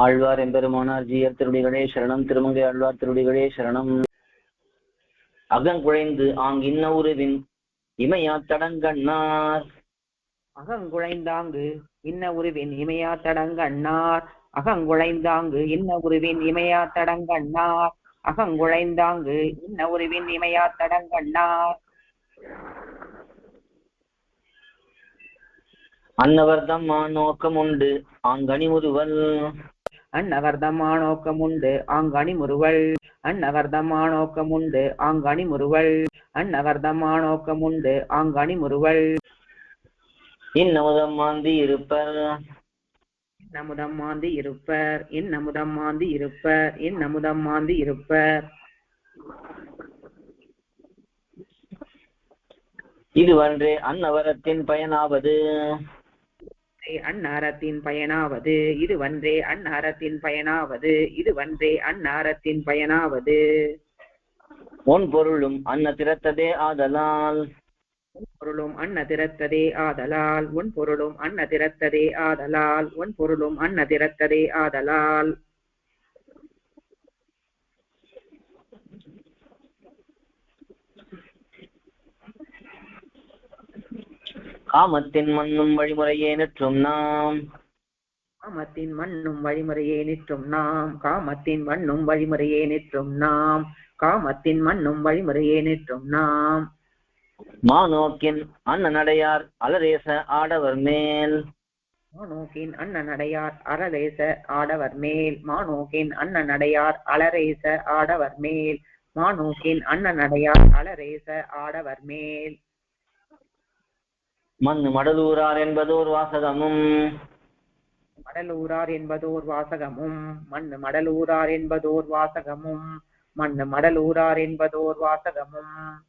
ஆழ்வார் எம்பெருமானார் ஜீயர் திருடிகளே சரணம். திருமங்கை ஆழ்வார் திருடிகளே சரணம். அகங்குழைந்து ஆங் இன்ன உருவின் இமையா தடங்கண்ணார். அகங்குழைந்தாங்கு இன்ன உருவின் இமையா தடங்கண்ணார். அகங்குழைந்தாங்கு இன்ன உருவின் இமையா தடங்கண்ணார். அகங்குழைந்தாங்கு இன்ன உருவின் இமையா தடங்கண்ணார். அன்னவர்தம் நோக்கம் உண்டு ஆங்கனி முறுவல் அன்னவர்தமானோக்கம் உண்டு ஆங்கனி முறுவல் அன்னவர்தமானோக்கம் உண்டு ஆங்கனி முறுவல் அன்னவர்தமானோக்கம் உண்டு ஆங்கனி முறுவல் இன்னமுதம் மாந்தி இருப்பர். இன்னமுதம் மாந்தி இருப்பர். இன்னமுதம் மாந்தி இருப்பர். இன்னமுதம் மாந்தி இருப்பர். இதுவன்றே அன்னவரத்தின் பயனாவது. அன்னாரத்தின் பயனாவது. இதுவன்றே அன்னாரத்தின் பயனாவது. இதுவன்றே அன்னாரத்தின் பயனாவது. உன் பொருளும் அன்ன திறத்ததே ஆதலால். உன் பொருளும் அன்ன திறத்ததே ஆதலால். உன் பொருளும் அன்ன திறத்ததே ஆதலால். உன் பொருளும் அன்ன திறத்ததே ஆதலால். காமத்தின் மண்ணும் வழிமுறையே நெற்றும் நாம். காமத்தின் மண்ணும் வழிமுறையே நிற்றும் நாம். காமத்தின் மண்ணும் வழிமுறையே நிற்றும் நாம். காமத்தின் மண்ணும் வழிமுறையே நிற்றும் நாம். மானோக்கின் அன்ன நடையார் அலரேச ஆடவர் மேல். மானோக்கின் அண்ண நடையார் அரலேச ஆடவர் மேல். மானோக்கின் அண்ண நடையார் அலரேச ஆடவர் மேல். மானோக்கின் அண்ண நடையார் அலரேச ஆடவர் மேல். மண்ணு மடலூரார் என்பதோர் வாசகமும். மடலூரார் என்பதோர் வாசகமும். மண்ணு மடலூரார் என்பதோர் வாசகமும். மண்ணு மடலூரார் என்பதோர் வாசகமும்.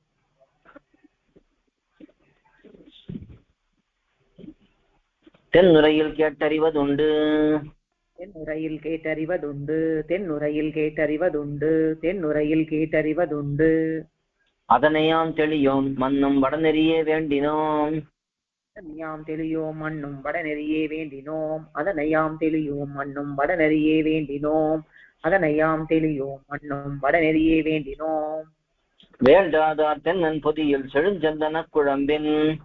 தென்னுரையில் கேட்டறிவதுண்டு. தென்னுரையில் கேட்டறிவதுண்டு. தென்னுரையில் கேட்டறிவதுண்டு. தென்னுரையில் கேட்டறிவதுண்டு. அதனையாம் தெளியோம். மன்னும் வடநெறியே வேண்டினோம். அதனையாம் தெளியோம் மண்ணும் வடநெறியே வேண்டினோம். அதனையாம் தெளியோம் மண்ணும் வடநெறியே வேண்டினோம். அதனையாம் தெளியோம் மண்ணும் வடநெறியே வேண்டினோம். வேண்டாதார் தென்னன் பொதியில் செழுஞ்சந்தன குழம்பின்.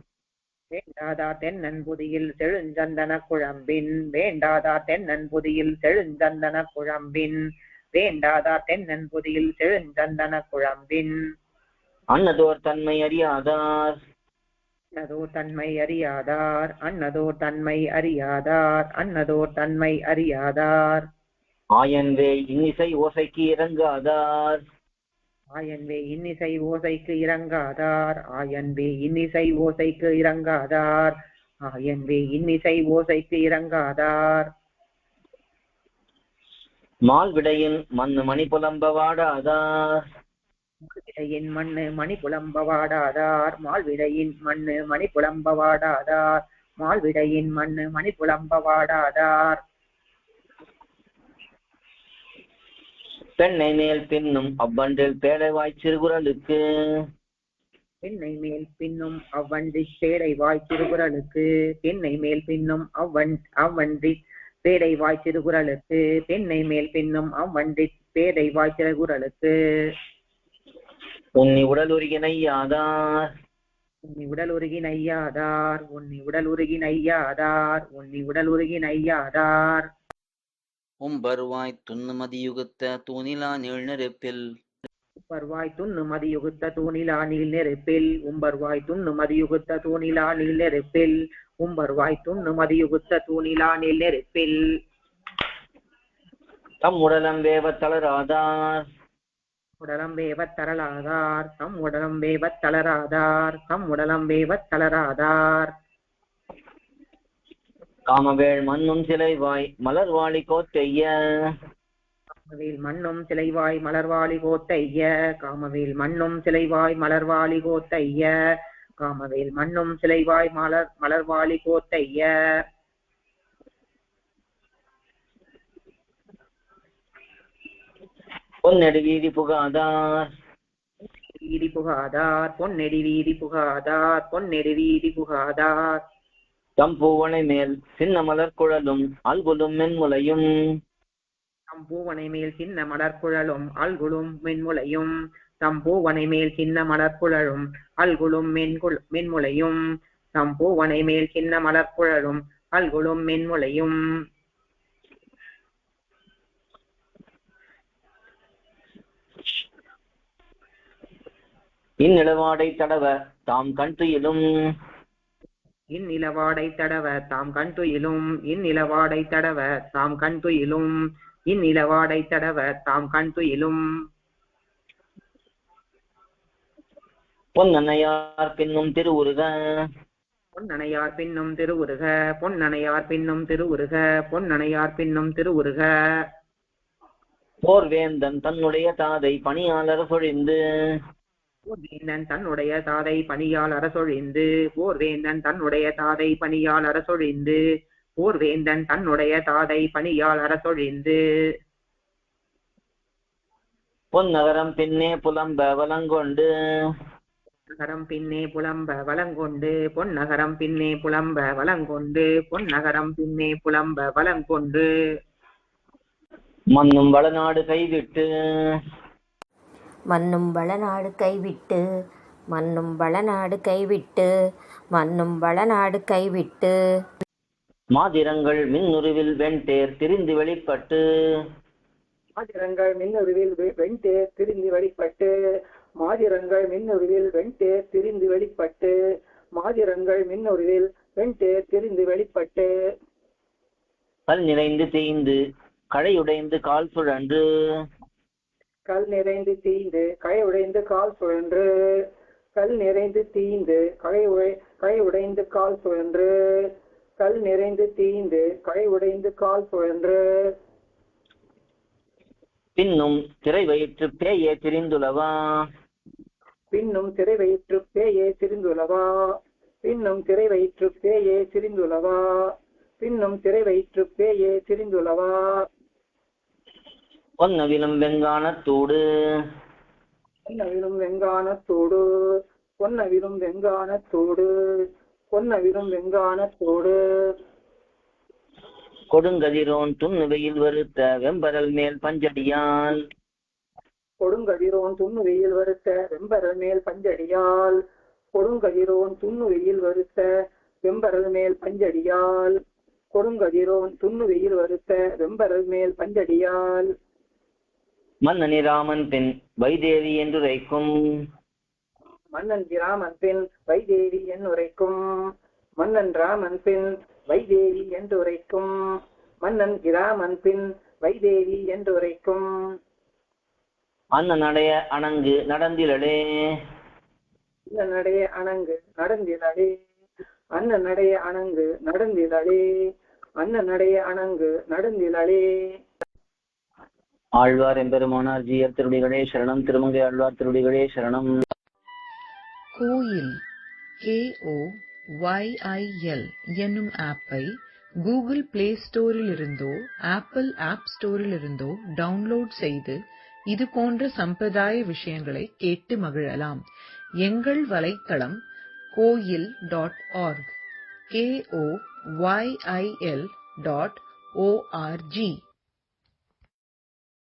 வேண்டாதா தென்னன் புதியில் செழுஞ்சந்தன குழம்பின். வேண்டாதா தென்னன் புதியில் செழுஞ்சந்தன குழம்பின். வேண்டாதா தென்னன் புதியில் செழுஞ்சந்தன குழம்பின். அன்னதோர் தன்மை அறியாதார். அன்னதோர் தன்மை அறியாதார் அன்னதோர் தன்மை அறியாதார் அன்னதோர் தன்மை அறியாதார். ஆயன்வே இன்னிசை ஓசைக்கு இறங்காதார். ஆயன்வே இன்னிசை ஓசைக்கு இறங்காதார் ஆயன்வே இன்னிசை ஓசைக்கு இறங்காதார் ஆயன்வே இன்னிசை ஓசைக்கு இறங்காதார். மால்விடையின் மண்ணு மணி புலம்ப வாடாதார். மால்விடையின் மண்ணு மணி புலம்ப வாடாதார் மால்விடையின் மண்ணு மணி புலம்ப வாடாதார் மால்விடையின் மண்ணு மணி புலம்ப வாடாதார் பெண்ணை மேல் பின்னும் அவ்வன்றில் பேழைவாய் சிறுகுரலுக்கு. பெண்ணை மேல் பின்னும் அவ்வன்றி பேடை வாய் திருகுறளுக்கு பெண்ணை மேல் பின்னும் அவ்வன் அவ்வன்றி பேடை வாய் திருகுறளுக்கு பெண்ணை மேல் பின்னும் அவ்வன்றி பேடை வாய் திருகுறளுக்கு உன்னி உடல் உருகினையாதார் உன்னி உடல் உருகி நையாதார் உன்னி உடல் உருகி நையாதார் உன்னி உடல் உருகி நையாதார் உம்பருவாய் துண்ணு மதியுகுத்த தூணிலா நீள் நெருப்பில் உம்பர்வாய் துண்ணு மதியுகுத்த தூணிலா நீல் நெருப்பில் உம்பர்வாய் துண்ணு மதியுகுத்த தூணிலா நீல் நெருப்பில் உம்பர்வாய் துண்ணு மதியுகுத்த தூணிலா நீல் நெருப்பில் தம் உடலம் வேவ தளராதார். உடலம் வேவத் தரலாதார் தம் உடலம் வேவத் தளராதார் தம் உடலம் வேவத் தளராதார். காமவேள் மண்ணும் சிலைவாய் மலர்வாளி கோத்தெய்ய காமவேல் மண்ணும் சிலைவாய் மலர்வாளி கோத்தைய. காமவேல் மண்ணும் சிலைவாய் மலர்வாளி கோத்தைய. காமவேல் மண்ணும் சிலைவாய் மலர் மலர்வாளி கோத்தைய. பொன்னெடு வீதி புகாதார். வீதி புகாதார் பொன்னெடி வீதி புகாதார் பொன்னெடி வீதி புகாதார். தம் பூவனை மேல் சின்ன மலர் குழலும் அல்குலும் மென்முலையும். தம்பூவனை மேல் சின்ன மலர்குழலும் அல்குலும் மென்முளையும் தம்பூவனை மேல் சின்ன மலர்குழலும் அல்குலும் மென்குள் மென்முளையும் தம்பூவனை மேல் சின்ன மலர்குழலும் அல்குலும் மென்முளையும் இந்நிலவாடை தடவ தாம் கண் துயிலும் இந்நிலவாடை தடவ தாம் கண் துயிலும் இந்நிலவாடை தடவ தாம் கண் துயிலும் இந்நிலவாடை தடவ தாம் கண் துயிலும் பொன்னனையார் பின்னும் திருவுருக. பொன்னணையார் பின்னும் திருவுருக. பொன்னணையார் பின்னும் திருவுருக. பொன்னணையார் பின்னும் திருவுருக. போர்வேந்தன் தன்னுடைய தாதை பணியாளர் சொழிந்து போர்வேந்தன் தன்னுடைய தாதை பணியால் அரசொழிந்து போர்வேந்தன் தன்னுடைய தாதை பணியால் அரசொழிந்து போர்வேந்தன் தன்னுடைய தாதை பணியால் அரசொழிந்து பொன்னகரம் பின்னே புலம்ப வலங்கொண்டு நகரம் பின்னே புலம்ப வலங்கொண்டு பொன்னகரம் பின்னே புலம்ப வலங்கொண்டு பொன்னகரம் பின்னே புலம்ப வலங்கொண்டு மண்ணும் வளநாடு கைவிட்டு. மண்ணும் வளநாடு கைவிட்டு மண்ணும் வளநாடு கைவிட்டு மண்ணும் வளநாடு கைவிட்டு. மாதிரங்கள் மின்னுருவில் வெண்தேர் திரிந்து வெளிப்பட்டு. மாதிரங்கள் மின்னுருவில் வெண்தேர் திரிந்து வெளிப்பட்டு. மாதிரங்கள் மின்னுருவில் வெண்தேர் திரிந்து வெளிப்பட்டு. மாதிரங்கள் மின்னுருவில் வெண்தேர் திரிந்து வெளிப்பட்டு. கல் நிறைந்து தேய்ந்து கழையுடைந்து கால் சுழன்று. கல் நிறைந்து தீந்து கை உடைந்து கால் சுழன்று. கல் நிறைந்து தீந்து கை உடை கை உடைந்து கால் சுழன்று. கல் நிறைந்து தீந்து கை உடைந்து கால் சுழன்று. பின்னும் திரை வயிற்று பேயே திரிந்துளவா? பின்னும் திரை வயிற்று பேயே சிரிந்துளவா பின்னும் திரை வயிற்று பேயே சிரிந்துளவா பின்னும் திரை வயிற்று பேயே சிரிந்துளவா பொன்னவிலும் வெங்கானத்தூடு. பொன்னவிலும் வெங்கானத்தோடு. பொன்னவிலும் வெங்கானத்தோடு. பொன்னவிலும் வெங்கானத்தோடு. கொடுங்கதிரோன் துண்ணுவையில் வருத்த வெம்பரல் மேல் பஞ்சடியால். கொடுங்கதிரோன் துண்ணு வெயில் வருத்த வெம்பரல் மேல் பஞ்சடியால். கொடுங்கதிரோன் துண்ணு வெயில் வருத்த வெம்பரல் மேல் பஞ்சடியால். கொடுங்கதிரோன் துண்ணு வெயில் வருத்த வெம்பரல் மேல் பஞ்சடியால். மன்னனி ராமன் பின் வைதேவி என்றுரைக்கும். மன்னன் ராமன் பின் வைதேவி என்னுரைக்கும் மன்னன் ராமன் பின் வைதேவி என்றுரைக்கும். மன்னன் ராமன் பின் வைதேவி என்றுரைக்கும். அண்ணனடைய அணங்கு நடந்திலளே. அண்ணன் நடைய அணங்கு நடந்திலளே. அண்ணன் நடைய அணங்கு நடந்திலளே. அண்ணன் நடைய அணங்கு நடந்திலளே. ஆழ்வார் எம்பெருமானார் ஜீயர் திருடிகளே சரணம் திருமங்கை ஆழ்வார் திருடிகளே சரணம். கோயில் K O Y I L என்னும் ஆப்பை கூகுள் பிளே ஸ்டோரிலிருந்தோ ஆப்பிள் ஆப் ஸ்டோரில் இருந்தோ டவுன்லோட் செய்து இது போன்ற சம்பிரதாய விஷயங்களை கேட்டு மகிழலாம். எங்கள் வலைத்தளம் Koyil dot org K O Y I L dot O R G